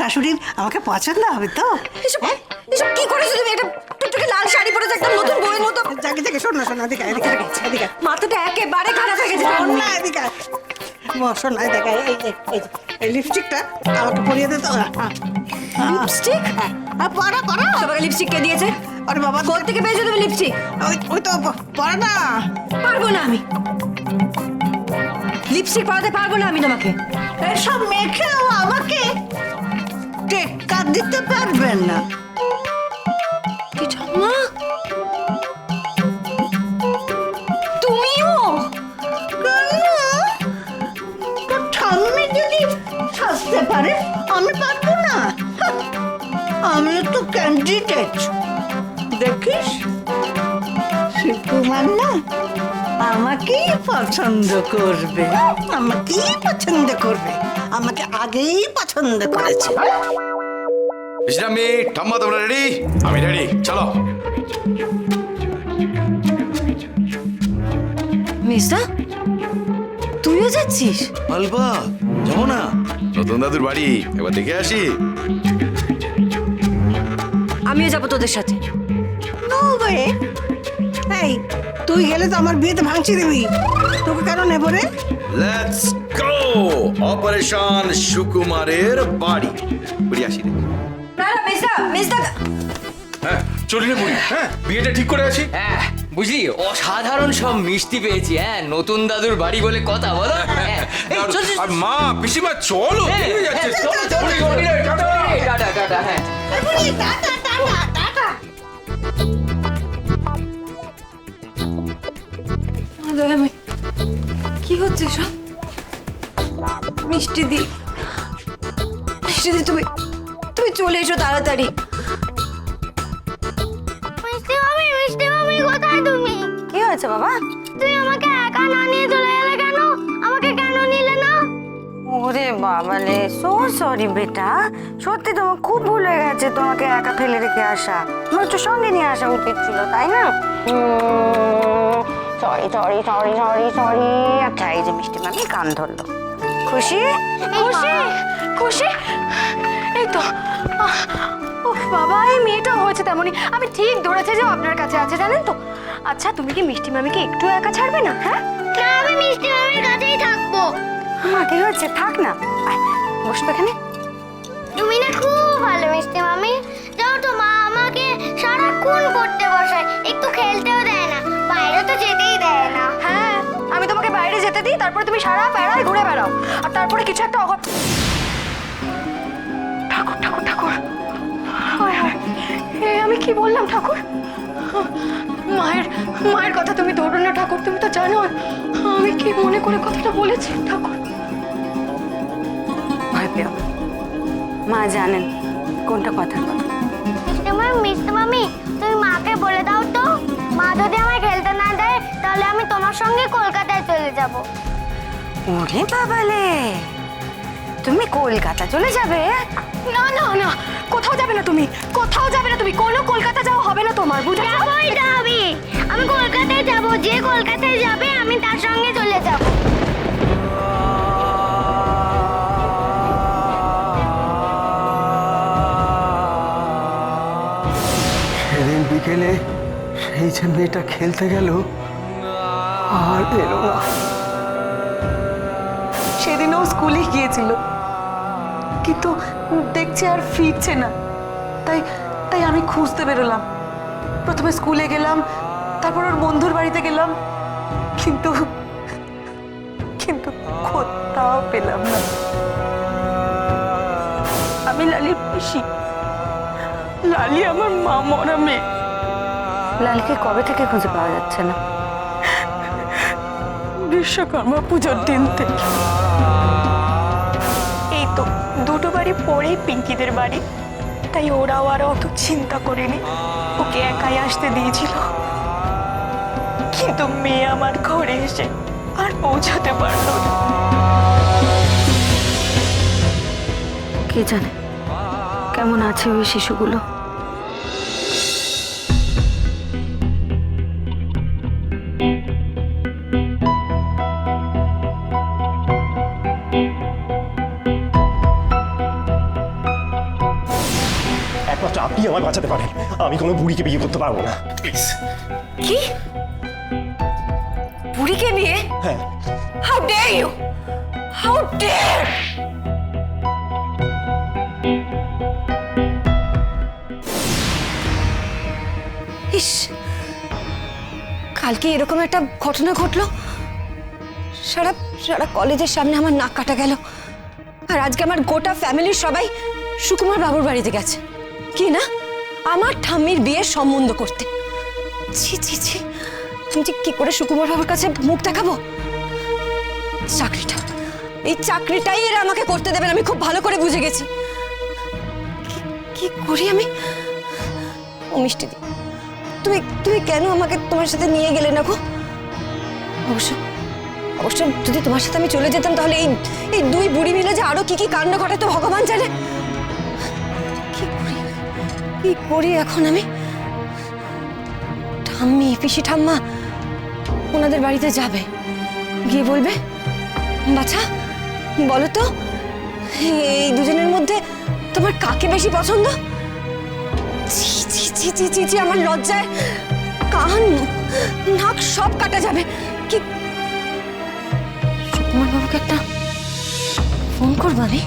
শাশুড়ি আমাকে পছন্দ হবে তো? এসব এসব কি করেছ তুমি? এটা টুকটুকে লাল শাড়ি পরে একটা নতুন বইয়ের মতো। যাকে যাকে শোন না শোন না, এদিকে এদিকে এদিকে মাথাটা একেবারে খারাপ হয়ে গেছে শোন না এদিকে। শোন না আয়, এই এই এই যে, এই লিপস্টিকটা আমাকে পরিয়ে দে তো। লিপস্টিক পরা পরা তোমাকে লিপস্টিক কে দিয়েছে? আরে বাবা কোথা থেকে পেয়েছ তুমি লিপস্টিক ওই ওই তো পড়া না। পারব না আমি। লিপস্টিক পরাতে পারব না আমি তোমাকে। এসব মেখেও আমাকে টেক্কা দিতে পারবেন না। কি ঠাম্মা? তুমিও? ঠাম্মি যদি সাজতে পারে আমি পারব না। আমি তো ক্যান্ডিডেট দেখিস? শিবকুমার না। আমাকেই পছন্দ করবে। আমাকেই পছন্দ করবে। আমাকে আগেই পছন্দ করেছে। বিশ্রামী ঠাম্মা তোমরা রেডি আমি রেডি চলো। মিস্টার তুইও যাচ্ছিস? আলবা যাব না। নতুন দাদুর বাড়ি একবার দেখে আসি। আমিও যাব তোদের সাথে। No way. এই তুই গেলে তো আমার বিয়েতে ভাঙচি দিবি। তোকে কেন নেব রে? লেটস গো অপারেশন সুকুমারের বাড়ি। বুড়ি আসি রে। না না মিস্টার মিস্টার হ্যাঁ চলি রে বুড়ি। হ্যাঁ বিয়েটা ঠিক করে আছি। হ্যাঁ বুঝলি অসাধারণ সব মিষ্টি পেয়েছি হ্যাঁ নতুন দাদুর বাড়ি বলে কথা বলো। হ্যাঁ, চল, চল, আর মা পিসিমা চলো হ্যাঁ, হয়ে হ্যাঁ, টাটা। টাটা। কি হচ্ছে সব মিষ্টি দি মিষ্টি দি তুমি তুমি চলে এসো তাড়াতাড়ি। মিষ্টি মামি মিষ্টি মামি কোথায় তুমি? কি হয়েছে বাবা? তুই আমাকে একা না নিয়ে চলে কেন? আমাকে কেন নিলে না? ওরে বাবালে সো সরি বেটা। সত্যি তোমার খুব ভুল হয়ে গেছে তোমাকে একা ফেলে রেখে আসা। তোমার একটু সঙ্গে নিয়ে আসা উচিত ছিল তাই না? Sorry sorry sorry sorry sorry আচ্ছা এই যে মিষ্টি মামি কান ধরলো। খুশি? খুশি? খুশি? এই তো। ও বাবা এই মেয়েটা হয়েছে তেমনই। আমি ঠিক ধরেছে যে আপনার কাছে আছে জানেন তো? আচ্ছা তুমি কি মিষ্টি মামিকে একটু একা ছাড়বে না হ্যাঁ? না আমি মিষ্টি মামির কাছেই থাকব। মা কি হয়েছে? থাক না। বস তো এখানে। তুমি না খুব ভালো মিষ্টি মামি। যাও তো মা আমাকে সারাক্ষণ পড়তে বসায়। একটু খেলতেও দেয় না বাইরে তো যেতেই দেয় না। হ্যাঁ আমি তোমাকে বাইরে যেতে দিই তারপরে তুমি সারা বেড়ায় ঘুরে বেড়াও। আর তারপরে কিছু একটা অঘট ঠাকুর ঠাকুর ঠাকুর। হায় হায়। আমি কি বললাম ঠাকুর? মায়ের মায়ের কথা তুমি ধরো না ঠাকুর তুমি তো জানো। আমি কি মনে করে কথাটা বলেছি ঠাকুর? ভয় পেও মা জানেন কোনটা কথা। মামি মিষ্টি মামি যাব। ওরে বাবালে তুমি কলকাতা চলে যাবে? না না না কোথাও যাবে না তুমি কোথাও যাবে না তুমি কোনো কলকাতা যাওয়া হবে না তোমার বুঝেছ? যাবোই তো আমি আমি কলকাতায় যাব যে কলকাতায় যাবে আমি তার সঙ্গে চলে যাব। সেদিন বিকেলে সেই যে মেয়েটা খেলতে গেল আর এলো না। স্কুলে গিয়েছিল। কিন্তু দেখছি আর ফিরছে না। তাই তাই আমি খুঁজতে বেরোলাম। প্রথমে স্কুলে গেলাম তারপর ওর বন্ধুর বাড়িতে গেলাম। কিন্তু কিন্তু কোথাও পেলাম না। আমি লালির পিসি। লালি আমার মা মরা মেয়ে। লালকে কবে থেকে খুঁজে পাওয়া যাচ্ছে না? বিশ্বকর্মা পুজোর দিন থেকে। তো। দুটো বাড়ি পরেই পিঙ্কিদের বাড়ি। তাই ওরাও আর অত চিন্তা করেনি। ওকে একাই আসতে দিয়েছিল। কিন্তু মেয়ে আমার ঘরে এসে আর পৌঁছাতে পারল কে জানে? কেমন আছে ওই শিশুগুলো? আমায় বাঁচাতে পারেন। আমি কোনো বুড়িকে বিয়ে করতে পারব না। প্লিজ কি? বুড়িকে বিয়ে হ্যাঁ। How dare you how dare ইস কালকে এরকম একটা ঘটনা ঘটলো। সারা সারা কলেজের সামনে আমার নাক কাটা গেল। আর আজকে আমার গোটা ফ্যামিলির সবাই সুকুমার বাবুর বাড়িতে গেছে। কি না? আমার ঠাম্মির বিয়ের সম্বন্ধ করতে। ছি ছি ছি। আমি কি করে সুকুমার বাবুর কাছে মুখ দেখাবো? চাকরিটা। এই চাকরিটাই এরা আমাকে করতে দেবেন, আমি খুব ভালো করে বুঝে গেছি। কি- করি আমি? ও মিষ্টি দি, তুমি তুমি কেন আমাকে তোমার সাথে নিয়ে গেলে না গো? অবশ্য অবশ্য যদি তোমার সাথে আমি চলে যেতাম তাহলে এই এই দুই বুড়ি মিলে যে আরও কি কি কাণ্ড ঘটাতো ভগবান জানে। কি করি এখন আমি? ঠাম্মি, পিসি ঠাম্মা, ওনাদের বাড়িতে যাবে। গিয়ে বলবে, বাছা, বলো তো, এই দুজনের মধ্যে তোমার কাকে বেশি পছন্দ? ছি আমার লজ্জায় কান, নাক সব কাটা যাবে। কি সুকুমার বাবুকে একটা ফোন করব আমি?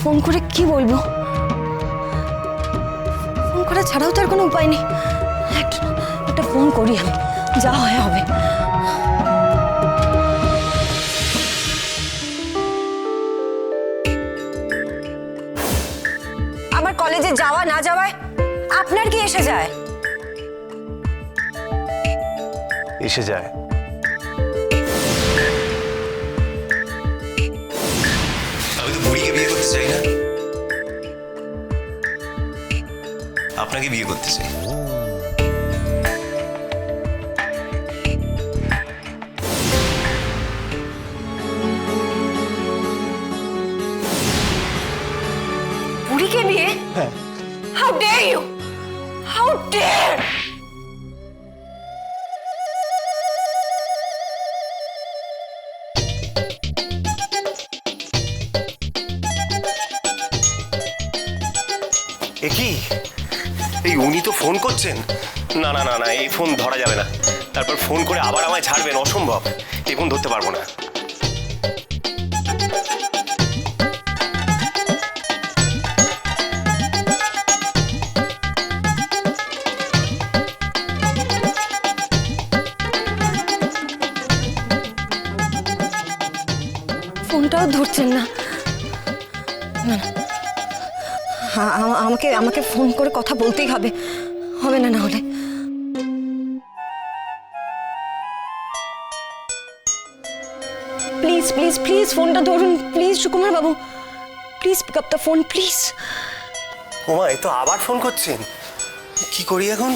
ফোন করে কি বলব? করা ছাড়াও তো আর কোনো উপায় নেই। একটা একটা ফোন করি আমি যা হয় হবে। আমার কলেজে যাওয়া না যাওয়ায় আপনার কি এসে যায়? এসে যায়। আমি তো বুড়িকে বিয়ে করতে চাই না। আপনাকে বিয়ে করতে চাই। বুড়িকে বিয়ে হ্যাঁ। How dare you how dare তো ফোন করছেন? না না না না, এই ফোন ধরা যাবে না। তারপর ফোন করে আবার আমায় ছাড়বেন, অসম্ভব। এই ফোন ধরতে পারব না। ফোনটাও ধরছেন না। আমাকে আমাকে ফোন করে কথা বলতেই হবে। হবে না না হলে। প্লিজ প্লিজ প্লিজ ফোনটা ধরুন। Please Sukumar Babu. Please pick up the phone please ওমা, এ তো আবার ফোন করছেন। কি করি এখন?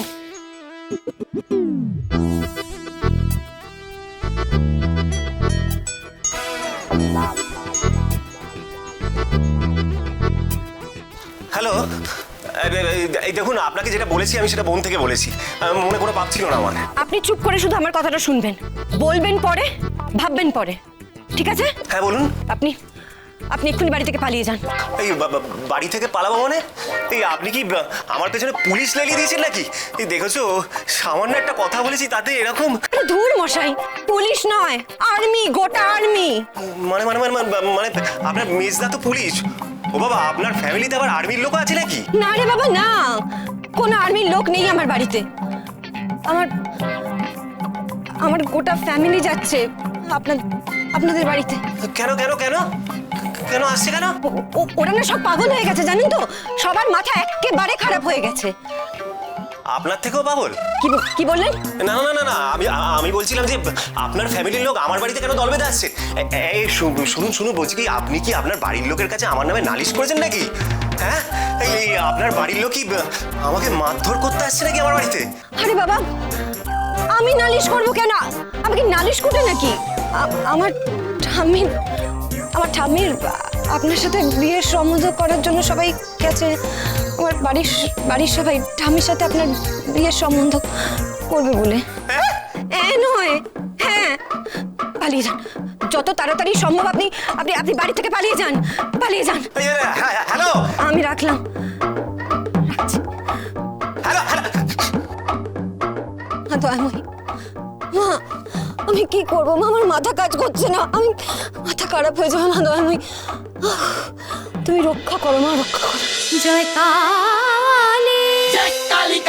হ্যালো এই দেখুন আপনাকে যেটা বলেছি আমি সেটা বোন থেকে বলেছি। মনে করে পাচ্ছিল না আমার। আপনি চুপ করে শুধু আমার কথাটা শুনবেন। বলবেন পরে ভাববেন পরে। ঠিক আছে? হ্যাঁ বলুন। আপনি আপনি এক্ষুনি বাড়ি থেকে পালিয়ে যান। এই বাড়ি থেকে পালাবো মানে? এই আপনি কি আমার পেছনে পুলিশ লাগিয়ে দিয়েছেন নাকি? এই দেখেছ সামান্য একটা কথা বলেছি তাতে এরকম ধুর মশাই পুলিশ নয় আর্মি গোটা আর্মি। মানে মানে মানে মানে- মানে আপনার মেজদা তো পুলিশ। ও বাবা আপনার ফ্যামিলিতে আবার আর্মির লোক আছে নাকি? না রে বাবা না। কোনো আর্মির লোক নেই আমার বাড়িতে। আমার আমার গোটা ফ্যামিলি যাচ্ছে আপনার আপনাদের বাড়িতে। কেন কেন কেন? কেন আসছে কেন? ওরা না সব পাগল হয়ে গেছে জানেন তো? সবার মাথা একেবারে খারাপ হয়ে গেছে। আপনার থেকেও পাগল কি ব- কি বললেন না না না না না আমি আ- আমি বলছিলাম যে আপনার ফ্যামিলির লোক আমার বাড়িতে কেন দল বেঁধে আসছে? এ- এই শু- শুনুন শুনুন বলছি কি আপনি কি আপনার বাড়ির লোকের কাছে আমার নামে নালিশ করেছেন নাকি? হ্যাঁ? এই এই আপনার বাড়ির লোক কি ব- আমাকে মারধর করতে আসছে নাকি আমার বাড়িতে? আরে বাবা আমি নালিশ করব কেন? আমি কি নালিশ করতে নাকি? আ- আমার ঠাম্মির আমার ঠাম্মির আ- আপনার সাথে বিয়ের সম্বন্ধ করার জন্য সবাই গেছে। আমার বাড়ির বাড়ির সবাই ঠামির সাথে আপনার বিয়ের সম্বন্ধ করবে বলে। হ্যাঁ নয়। হ্যাঁ। পালিয়ে যান। যত তাড়াতাড়ি সম্ভব আপনি আপনি আপনি বাড়ি থেকে পালিয়ে যান। পালিয়ে যান। হ্যাঁ, হ্যাঁ, হ্যালো। আমি রাখলাম। Hello hello. মা আমি কি করব? মা আমার মাথা কাজ করছে না। আমি মাথা খারাপ হয়ে যাবে মা দয়াময়ী আহ, তুমি রক্ষা করো মা রক্ষা করো। জয় কালী। জয় কালী